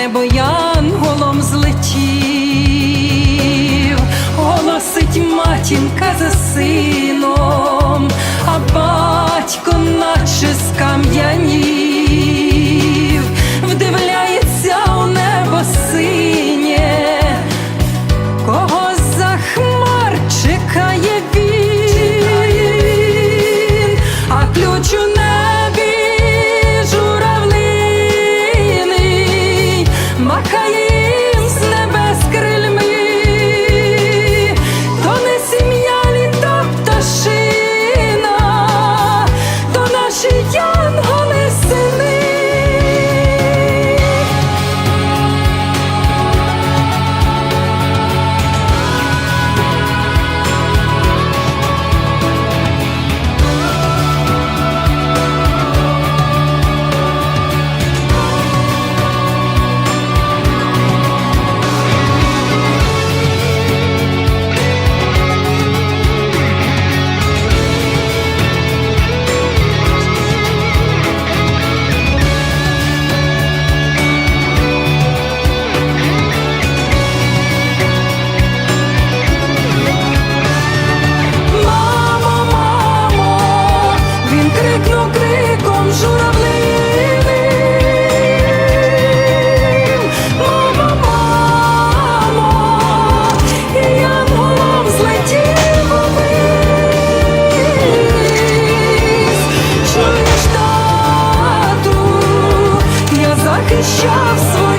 небо янголом злетів, голосить матінка Чуєш, в свою